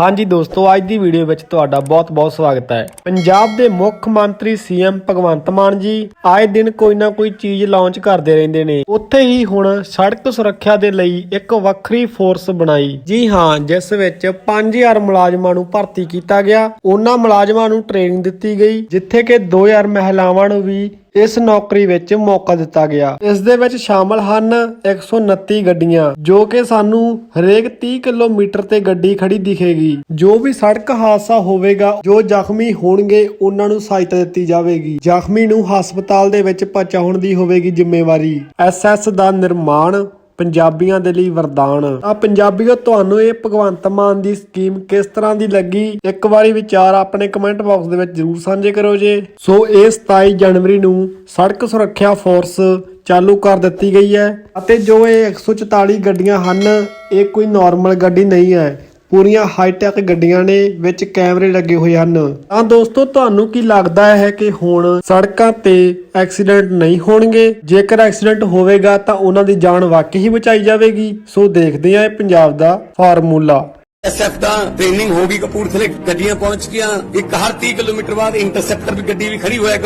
ਹਾਂਜੀ ਦੋਸਤੋ, ਅੱਜ ਦੀ ਵੀਡੀਓ ਵਿੱਚ ਤੁਹਾਡਾ ਬਹੁਤ-ਬਹੁਤ ਸਵਾਗਤ ਹੈ। ਪੰਜਾਬ ਦੇ ਮੁੱਖ ਮੰਤਰੀ ਸੀਐਮ ਭਗਵੰਤ ਮਾਨ ਜੀ ਆਏ ਦਿਨ ਕੋਈ ਨਾ ਕੋਈ ਚੀਜ਼ ਲਾਂਚ ਕਰਦੇ ਰਹਿੰਦੇ ਨੇ। ਉੱਥੇ ਹੀ ਹੁਣ ਸੜਕ ਸੁਰੱਖਿਆ ਦੇ ਲਈ ਇੱਕ ਵੱਖਰੀ ਫੋਰਸ ਬਣਾਈ। ਜੀ ਹਾਂ, ਜਿਸ ਵਿੱਚ 5000 ਮੁਲਾਜ਼ਮਾਂ ਨੂੰ ਭਰਤੀ ਕੀਤਾ ਗਿਆ। ਉਹਨਾਂ ਮੁਲਾਜ਼ਮਾਂ ਨੂੰ ਟ੍ਰੇਨਿੰਗ ਦਿੱਤੀ ਗਈ, ਜਿੱਥੇ ਕਿ 2000 ਮਹਿਲਾਵਾਂ ਨੂੰ ਵੀ ਇਸ ਨੌਕਰੀ ਵਿੱਚ ਮੌਕਾ ਦਿੱਤਾ ਗਿਆ। ਇਸ ਦੇ ਵਿੱਚ ਸ਼ਾਮਲ ਹਨ 129 ਗੱਡੀਆਂ, ਜੋ ਕਿ ਸਾਨੂੰ ਹਰੇਕ 30 ਕਿਲੋਮੀਟਰ ਤੇ ਗੱਡੀ ਖੜੀ ਦਿਖੇਗੀ। ਜੋ ਵੀ ਸੜਕ ਹਾਦਸਾ ਹੋਵੇਗਾ, ਜੋ ਜ਼ਖਮੀ ਹੋਣਗੇ, ਉਹਨਾਂ ਨੂੰ ਸਹਾਇਤਾ ਦਿੱਤੀ ਜਾਵੇਗੀ। ਜ਼ਖਮੀ ਨੂੰ ਹਸਪਤਾਲ ਦੇ ਵਿੱਚ ਪਹੁੰਚਾਉਣ ਦੀ ਹੋਵੇਗੀ ਜ਼ਿੰਮੇਵਾਰੀ। ਐਸਐਸ ਦਾ ਨਿਰਮਾਣ ਪੰਜਾਬੀਆਂ ਦੇ ਲਈ ਵਰਦਾਨ। ਆ ਪੰਜਾਬੀਓ, ਤੁਹਾਨੂੰ ਇਹ ਭਗਵੰਤ ਮਾਨ ਦੀ ਸਕੀਮ ਕਿਸ ਤਰ੍ਹਾਂ ਦੀ ਲੱਗੀ? ਇੱਕ ਵਾਰੀ ਵਿਚਾਰ ਆਪਣੇ ਕਮੈਂਟ ਬਾਕਸ ਦੇ ਵਿੱਚ ਜਰੂਰ ਸਾਂਝੇ ਕਰੋ ਜੇ। ਸੋ, ਇਹ 27 ਜਨਵਰੀ ਨੂੰ ਸੜਕ ਸੁਰੱਖਿਆ ਫੋਰਸ ਚਾਲੂ ਕਰ ਦਿੱਤੀ ਗਈ ਹੈ ਅਤੇ ਜੋ ਇਹ 144 ਗੱਡੀਆਂ ਹਨ, ਇਹ ਕੋਈ ਨਾਰਮਲ ਗੱਡੀ ਨਹੀਂ ਹੈ। ਪੂਰੀਆਂ ਹਾਈਟੈਕ ਗੱਡੀਆਂ ਨੇ ਵਿੱਚ ਕੈਮਰੇ ਲੱਗੇ ਹੋਏ ਹਨ। ਤਾਂ ਦੋਸਤੋ, ਤੁਹਾਨੂੰ ਕੀ ਲੱਗਦਾ ਹੈ ਕਿ ਹੁਣ ਸੜਕਾਂ ਤੇ ਐਕਸੀਡੈਂਟ ਨਹੀਂ ਹੋਣਗੇ? ਜੇਕਰ ਐਕਸੀਡੈਂਟ ਹੋਵੇਗਾ, ਤਾਂ ਉਹਨਾਂ ਦੀ ਜਾਨ ਵਾਕਈ ਹੀ ਬਚਾਈ ਜਾਵੇਗੀ। ਸੋ ਦੇਖਦੇ ਹਾਂ ਇਹ ਪੰਜਾਬ ਦਾ ਫਾਰਮੂਲਾ। ਐਸਐਫ ਦਾ ਟ੍ਰੇਨਿੰਗ ਹੋ ਕਪੂਰਥਲੇ, ਗੱਡੀਆਂ ਪਹੁੰਚ ਗਈਆਂ। ਇੱਕ ਹਰ 30 ਕਿਲੋਮੀਟਰ ਬਾਅਦ ਇੰਟਰਸੈਪਟਰ ਵੀ ਗੱਡੀ ਵੀ ਖੜੀ ਹੋਇਆ